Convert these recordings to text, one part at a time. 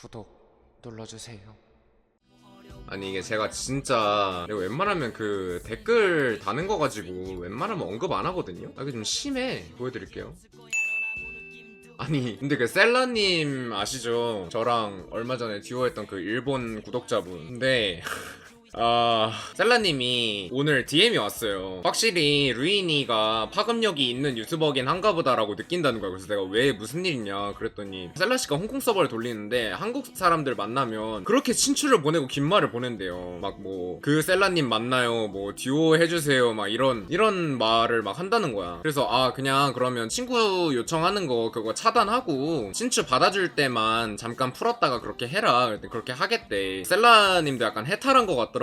구독 눌러주세요. 아니 이게 제가 진짜 웬만하면 그 댓글 다는 거 가지고 웬만하면 언급 안 하거든요. 아 이게 좀 심해. 보여드릴게요. 아니 근데 그 셀라님 아시죠? 저랑 얼마 전에 듀오했던 그 일본 구독자분. 근데 아 셀라님이 오늘 DM이 왔어요. 확실히 루이니가 파급력이 있는 유튜버긴 한가 보다라고 느낀다는 거야. 그래서 내가 왜 무슨 일이냐 그랬더니 셀라 씨가 홍콩 서버를 돌리는데 한국 사람들 만나면 그렇게 친추를 보내고 긴 말을 보낸대요. 막 뭐 그 셀라님 만나요. 뭐 듀오 해주세요. 막 이런 이런 말을 막 한다는 거야. 그래서 아 그냥 그러면 친구 요청하는 거 그거 차단하고 친추 받아줄 때만 잠깐 풀었다가 그렇게 해라. 그랬더니 그렇게 하겠대. 셀라님도 약간 해탈한 것 같더라고.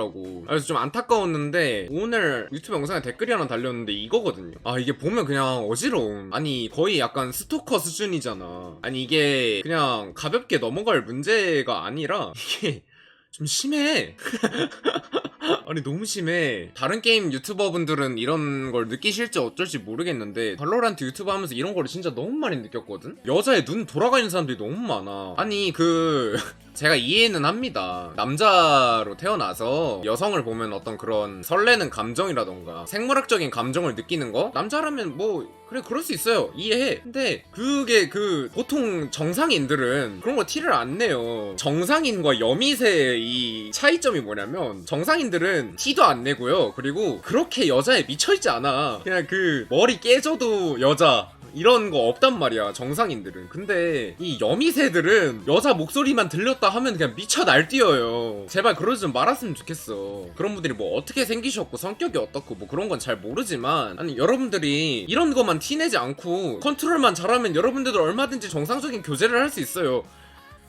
그래서 좀 안타까웠는데 오늘 유튜브 영상에 댓글이 하나 달렸는데 이거거든요. 아 이게 보면 그냥 어지러움. 아니 거의 약간 스토커 수준이잖아. 아니 이게 그냥 가볍게 넘어갈 문제가 아니라 이게 좀 심해. 아니 너무 심해. 다른 게임 유튜버 분들은 이런 걸 느끼실지 어쩔지 모르겠는데 발로란트 유튜브 하면서 이런 거를 진짜 너무 많이 느꼈거든. 여자의 눈 돌아가 있는 사람들이 너무 많아. 아니 그 제가 이해는 합니다. 남자로 태어나서 여성을 보면 어떤 그런 설레는 감정이라던가 생물학적인 감정을 느끼는 거 남자라면 뭐 그래 그럴 수 있어요 이해해 근데 그게 그 보통 정상인들은 그런 거 티를 안 내요 정상인과 여미새의 이 차이점이 뭐냐면 정상인들은 티도 안 내고요. 그리고 그렇게 여자에 미쳐있지 않아. 그냥 그 머리 깨져도 여자 이런 거 없단 말이야 정상인들은. 근데 이 여미새들은 여자 목소리만 들렸다 하면 그냥 미쳐 날뛰어요. 제발 그러지 좀 말았으면 좋겠어. 그런 분들이 뭐 어떻게 생기셨고 성격이 어떻고 뭐 그런 건 잘 모르지만 아니 여러분들이 이런 것만 티내지 않고 컨트롤만 잘하면 여러분들도 얼마든지 정상적인 교제를 할 수 있어요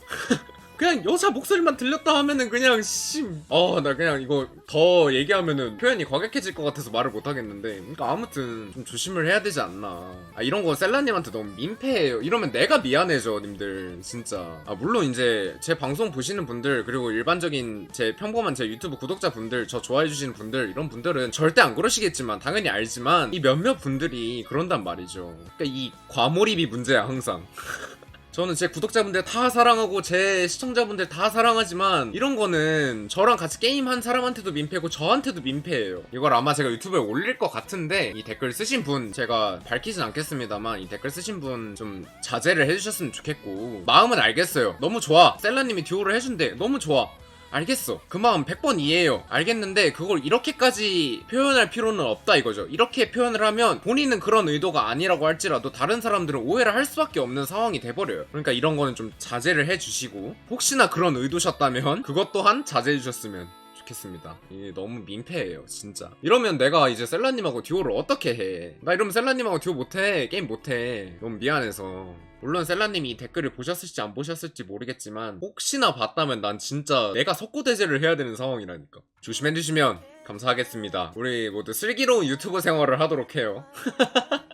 그냥 여자 목소리만 들렸다 하면은 그냥 씨어나 그냥 이거 더 얘기하면은 표현이 과격해질 것 같아서 말을 못 하겠는데. 그러니까 아무튼 좀 조심을 해야 되지 않나. 아 이런 거 셀라님한테 너무 민폐예요. 이러면 내가 미안해져 님들. 진짜. 아 물론 이제 제 방송 보시는 분들 그리고 일반적인 제 평범한 제 유튜브 구독자 분들 저 좋아해 주시는 분들 이런 분들은 절대 안 그러시겠지만 당연히 알지만 이 몇몇 분들이 그런단 말이죠. 그러니까 이 과몰입이 문제야 항상 저는 제 구독자분들 다 사랑하고 제 시청자분들 다 사랑하지만 이런 거는 저랑 같이 게임한 사람한테도 민폐고 저한테도 민폐예요. 이걸 아마 제가 유튜브에 올릴 것 같은데 이 댓글 쓰신 분 제가 밝히진 않겠습니다만 이 댓글 쓰신 분 좀 자제를 해주셨으면 좋겠고 마음은 알겠어요. 너무 좋아. 셀라님이 듀오를 해준대. 너무 좋아. 알겠어. 그 마음 100번 이해해요. 알겠는데 그걸 이렇게까지 표현할 필요는 없다 이거죠. 이렇게 표현을 하면 본인은 그런 의도가 아니라고 할지라도 다른 사람들은 오해를 할 수밖에 없는 상황이 돼버려요. 그러니까 이런 거는 좀 자제를 해주시고 혹시나 그런 의도셨다면 그것 또한 자제해 주셨으면 좋겠습니다. 이게 너무 민폐예요, 진짜. 이러면 내가 이제 셀라님하고 듀오를 어떻게 해? 나 이러면 셀라님하고 듀오 못해. 게임 못해. 너무 미안해서. 물론 셀라님이 이 댓글을 보셨을지 안 보셨을지 모르겠지만 혹시나 봤다면 난 진짜 내가 석고대죄를 해야 되는 상황이라니까. 조심해주시면 감사하겠습니다. 우리 모두 슬기로운 유튜브 생활을 하도록 해요.